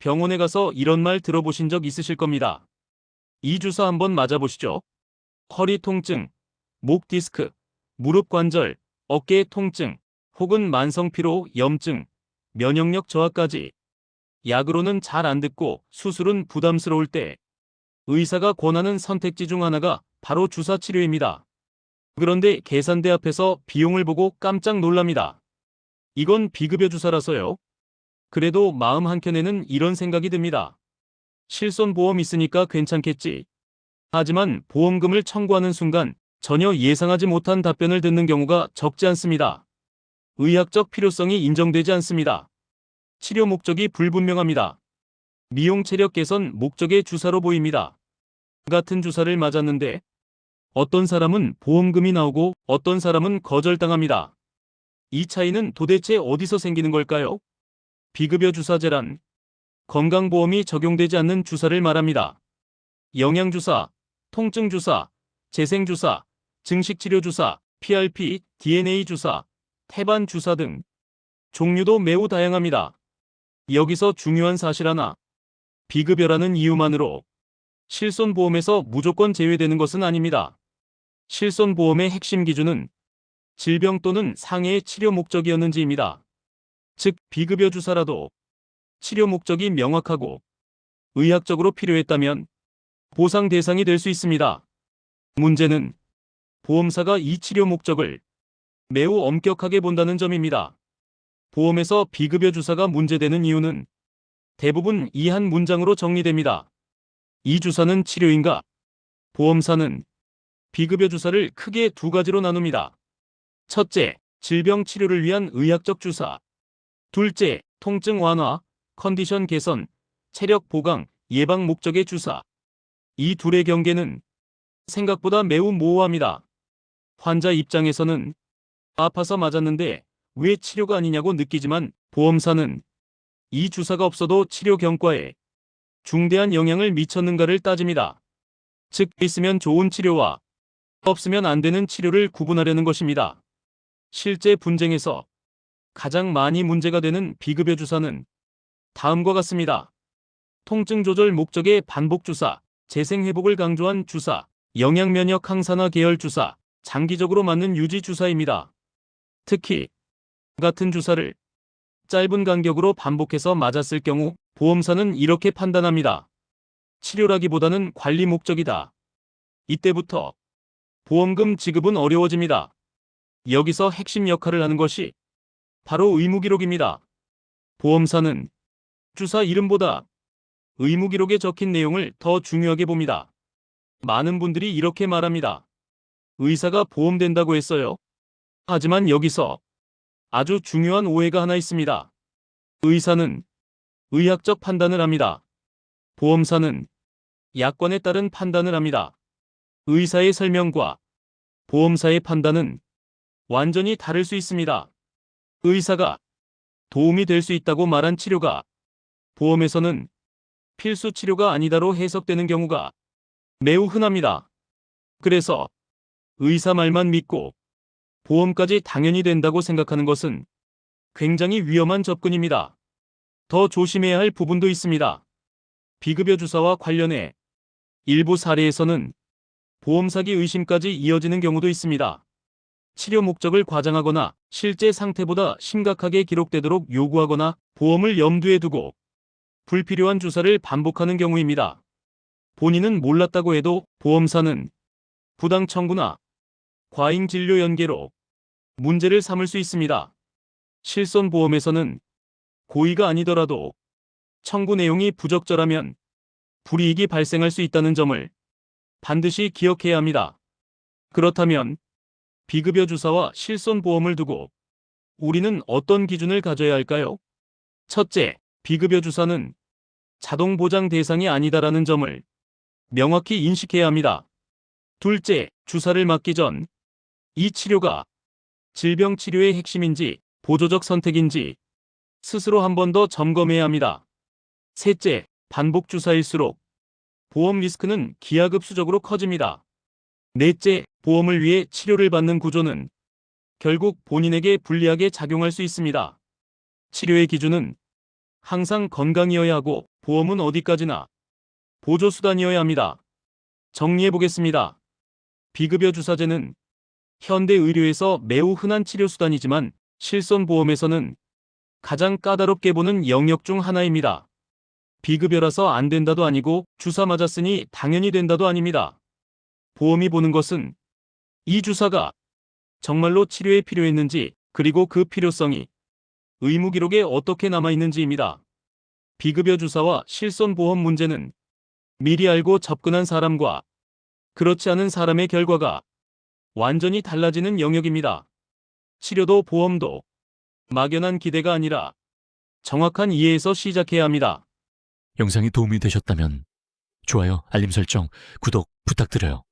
병원에 가서 이런 말 들어보신 적 있으실 겁니다. 이 주사 한번 맞아보시죠. 허리 통증, 목 디스크, 무릎 관절, 어깨 통증, 혹은 만성 피로, 염증, 면역력 저하까지 약으로는 잘 안 듣고 수술은 부담스러울 때 의사가 권하는 선택지 중 하나가 바로 주사 치료입니다. 그런데 계산대 앞에서 비용을 보고 깜짝 놀랍니다. 이건 비급여 주사라서요. 그래도 마음 한켠에는 이런 생각이 듭니다. 실손보험 있으니까 괜찮겠지. 하지만 보험금을 청구하는 순간 전혀 예상하지 못한 답변을 듣는 경우가 적지 않습니다. 의학적 필요성이 인정되지 않습니다. 치료 목적이 불분명합니다. 미용 체력 개선 목적의 주사로 보입니다. 같은 주사를 맞았는데 어떤 사람은 보험금이 나오고 어떤 사람은 거절당합니다. 이 차이는 도대체 어디서 생기는 걸까요? 비급여 주사제란 건강보험이 적용되지 않는 주사를 말합니다. 영양주사, 통증주사, 재생주사, 증식치료주사, PRP, DNA 주사, 태반 주사 등 종류도 매우 다양합니다. 여기서 중요한 사실 하나. 비급여라는 이유만으로 실손보험에서 무조건 제외되는 것은 아닙니다. 실손보험의 핵심 기준은 질병 또는 상해의 치료 목적이었는지입니다. 즉, 비급여 주사라도 치료 목적이 명확하고 의학적으로 필요했다면 보상 대상이 될 수 있습니다. 문제는 보험사가 이 치료 목적을 매우 엄격하게 본다는 점입니다. 보험에서 비급여 주사가 문제되는 이유는 대부분 이 한 문장으로 정리됩니다. 이 주사는 치료인가? 보험사는 비급여 주사를 크게 두 가지로 나눕니다. 첫째, 질병 치료를 위한 의학적 주사. 둘째, 통증 완화, 컨디션 개선, 체력 보강, 예방 목적의 주사. 이 둘의 경계는 생각보다 매우 모호합니다. 환자 입장에서는 아파서 맞았는데 왜 치료가 아니냐고 느끼지만 보험사는 이 주사가 없어도 치료 경과에 중대한 영향을 미쳤는가를 따집니다. 즉, 있으면 좋은 치료와 없으면 안 되는 치료를 구분하려는 것입니다. 실제 분쟁에서 가장 많이 문제가 되는 비급여 주사는 다음과 같습니다. 통증 조절 목적의 반복 주사, 재생 회복을 강조한 주사, 영양 면역 항산화 계열 주사, 장기적으로 맞는 유지 주사입니다. 특히 같은 주사를 짧은 간격으로 반복해서 맞았을 경우 보험사는 이렇게 판단합니다. 치료라기보다는 관리 목적이다. 이때부터 보험금 지급은 어려워집니다. 여기서 핵심 역할을 하는 것이 바로 의무기록입니다. 보험사는 주사 이름보다 의무기록에 적힌 내용을 더 중요하게 봅니다. 많은 분들이 이렇게 말합니다. 의사가 보험된다고 했어요. 하지만 여기서 아주 중요한 오해가 하나 있습니다. 의사는 의학적 판단을 합니다. 보험사는 약관에 따른 판단을 합니다. 의사의 설명과 보험사의 판단은 완전히 다를 수 있습니다. 의사가 도움이 될 수 있다고 말한 치료가 보험에서는 필수 치료가 아니다로 해석되는 경우가 매우 흔합니다. 그래서 의사 말만 믿고 보험까지 당연히 된다고 생각하는 것은 굉장히 위험한 접근입니다. 더 조심해야 할 부분도 있습니다. 비급여 주사와 관련해 일부 사례에서는 보험 사기 의심까지 이어지는 경우도 있습니다. 치료 목적을 과장하거나 실제 상태보다 심각하게 기록되도록 요구하거나 보험을 염두에 두고 불필요한 주사를 반복하는 경우입니다. 본인은 몰랐다고 해도 보험사는 부당 청구나 과잉 진료 연계로 문제를 삼을 수 있습니다. 실손 보험에서는 고의가 아니더라도 청구 내용이 부적절하면 불이익이 발생할 수 있다는 점을 반드시 기억해야 합니다. 그렇다면 비급여 주사와 실손보험을 두고 우리는 어떤 기준을 가져야 할까요? 첫째, 비급여 주사는 자동 보장 대상이 아니다라는 점을 명확히 인식해야 합니다. 둘째, 주사를 맞기 전 이 치료가 질병 치료의 핵심인지 보조적 선택인지 스스로 한 번 더 점검해야 합니다. 셋째, 반복 주사일수록 보험 리스크는 기하급수적으로 커집니다. 넷째, 보험을 위해 치료를 받는 구조는 결국 본인에게 불리하게 작용할 수 있습니다. 치료의 기준은 항상 건강이어야 하고 보험은 어디까지나 보조수단이어야 합니다. 정리해 보겠습니다. 비급여 주사제는 현대 의료에서 매우 흔한 치료수단이지만 실손보험에서는 가장 까다롭게 보는 영역 중 하나입니다. 비급여라서 안 된다도 아니고 주사 맞았으니 당연히 된다도 아닙니다. 보험이 보는 것은 이 주사가 정말로 치료에 필요했는지 그리고 그 필요성이 의무 기록에 어떻게 남아 있는지입니다. 비급여 주사와 실손보험 문제는 미리 알고 접근한 사람과 그렇지 않은 사람의 결과가 완전히 달라지는 영역입니다. 치료도 보험도 막연한 기대가 아니라 정확한 이해에서 시작해야 합니다. 영상이 도움이 되셨다면 좋아요, 알림 설정, 구독 부탁드려요.